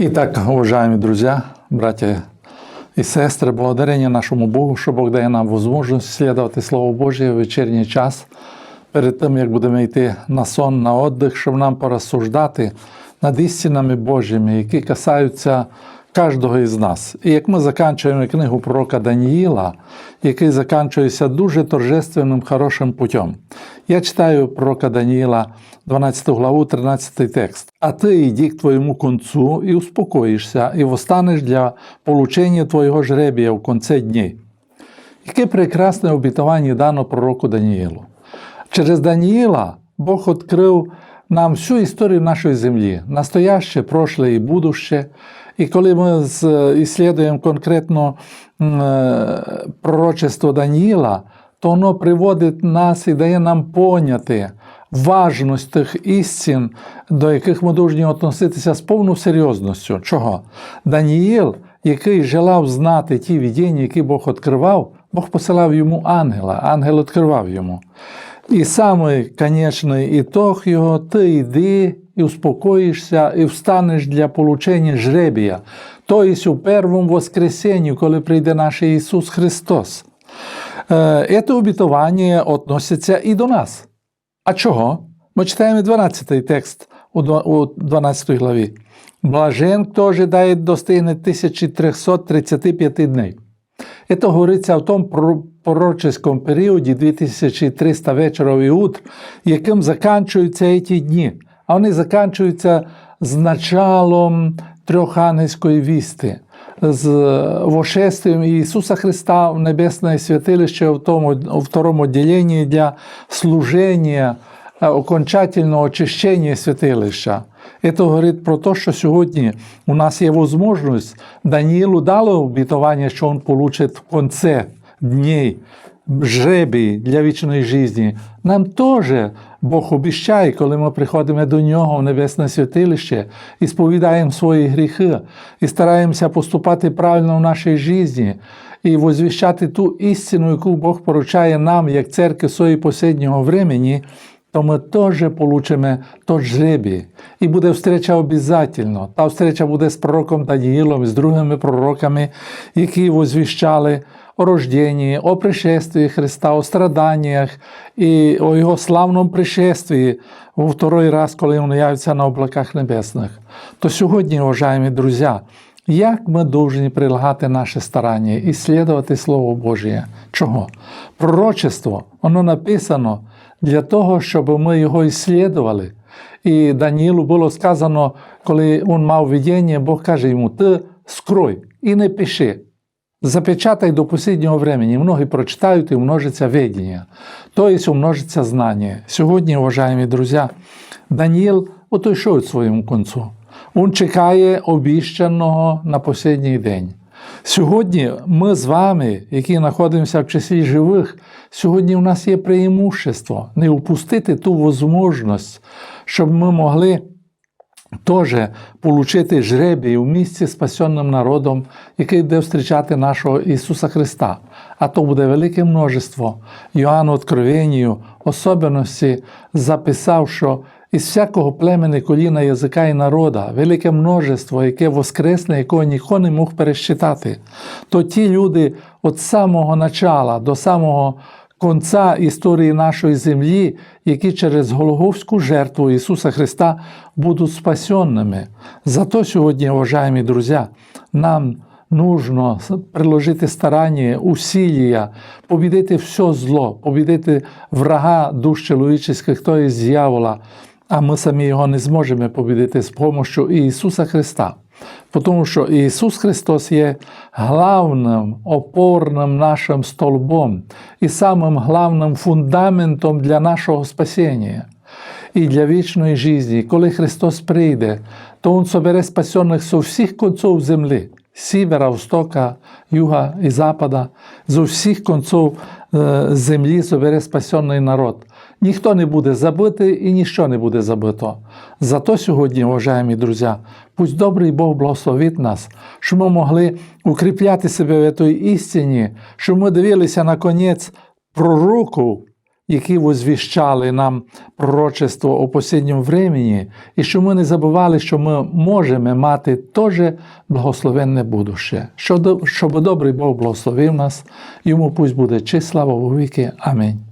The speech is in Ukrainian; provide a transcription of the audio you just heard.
Итак, уважаемые друзья, братья и сестры, благодарение нашему Богу, що Бог дає нам возможность слідувати Слово Божє в вечірній час. Перед тим, як будемо йти на сон, на отдих, щоб нам порозсуждати над істинами Божими, які касаються кожного із нас. І як ми закінчуємо книгу пророка Даніїла, який закінчується дуже торжественним, хорошим путем. Я читаю пророка Даніїла, 12 главу, 13 текст. «А ти йди к твоєму концу і успокоїшся, і востанеш для получення твоєго жребія в конце дней». Яке прекрасне обітування дано пророку Даніїлу. Через Даніїла Бог відкрив нам всю історію нашої землі, настояще, прошле і будуще. І коли ми іслідуємо конкретно е, пророчество Даніїла, то воно приводить нас і дає нам поняти важність тих істин, до яких ми повинні відноситися з повною серйозністю. Чого? Даніїл, який желав знати ті видіння, які Бог відкривав, Бог посилав йому ангела, ангел відкривав йому. І самий конечний ітог його ти йди і успокоїшся, і встанеш для получення жребія, тобто у першому воскресенні, коли прийде наш Ісус Христос. Це обітування відноситься і до нас. А чого? Ми читаємо 12 текст у 12 главі. Блажен, хто ожидає достигне 1335 днів. Это говориться в тому пророческому періоді 2300 вечорів і утр, яким закінчуються ці дні. А вони закінчуються з началом трьохангельської вісти, з вошествием Ісуса Христа в Небесне святилище в тому у второму відділенні для служення, окончательного очищення святилища. Це говорить про те, що сьогодні у нас є можливість, Даніїлу дало обітування, що він получить в кінці днів жребий для вічної житті. Нам теж Бог обіщає, коли ми приходимо до нього в небесне святилище і сповідаємо свої гріхи, і стараємося поступати правильно в нашій житті, і возвіщати ту істину, яку Бог поручає нам, як церкви своєї посіднього времени, то ми теж получимо тот жребій. І буде встреча обов'язково. Та встреча буде з пророком Даніїлом, з другими пророками, які возвіщали о рожденні, о пришествии Христа, о страданнях і о Його славному пришествии у второй раз, коли Він явиться на облаках небесних. То сьогодні, уважаємо друзі, як ми повинні прилагати наше старання і слідувати Слово Божє? Чого? Пророчество, воно написано для того, щоб ми його іслідували. І Даніїлу було сказано, коли він мав видіння, Бог каже йому: Ти скрой і не пиши. Запечатай до останнього времени. Многі прочитають і умножиться ведення, тобто умножиться знання. Сьогодні, уважаємо друзі, Даніїл отойшов своєму концу. Він чекає обіщаного на останній день. Сьогодні ми з вами, які знаходимося в числі живих, сьогодні у нас є преимущество не упустити ту можливість, щоб ми могли теж отримати жребій у місці спасенним народом, який буде зустрічати нашого Ісуса Христа. А то буде велике множество. Йоанну Откровенію, особливості записав, що із всякого племени, коліна, язика і народа, велике множество, яке воскресне, якого ніхто не мог пересчитати, то ті люди від самого начала до самого конца історії нашої землі, які через Голговську жертву Ісуса Христа будуть спасенними. Зато сьогодні, уважаємо друзі, нам нужно приложити старання, усилия, побідити все зло, побідити врага душ чоловічих, хто є дьявола, а ми самі його не зможемо побідити з допомогою Ісуса Христа. Тому що Ісус Христос є главним опорним нашим столбом і самим главним фундаментом для нашого спасіння і для вічної житті. Коли Христос прийде, то Він собере спасених з усіх конців землі. Сівера, востока, юга і запада, з усіх конців землі собере спасенний народ. Ніхто не буде забитий і ніщо не буде забито. Зато сьогодні, уважаємо друзі, пусть добрий Бог благословить нас, щоб ми могли укріпляти себе в цій істині, щоб ми дивилися на конець пророку, які возвіщали нам пророчество у посінньому времені, і щоб ми не забували, що ми можемо мати теж благословенне будуще. Щоб, добрий Бог благословив нас, йому пусть буде честь слава віки. Амінь.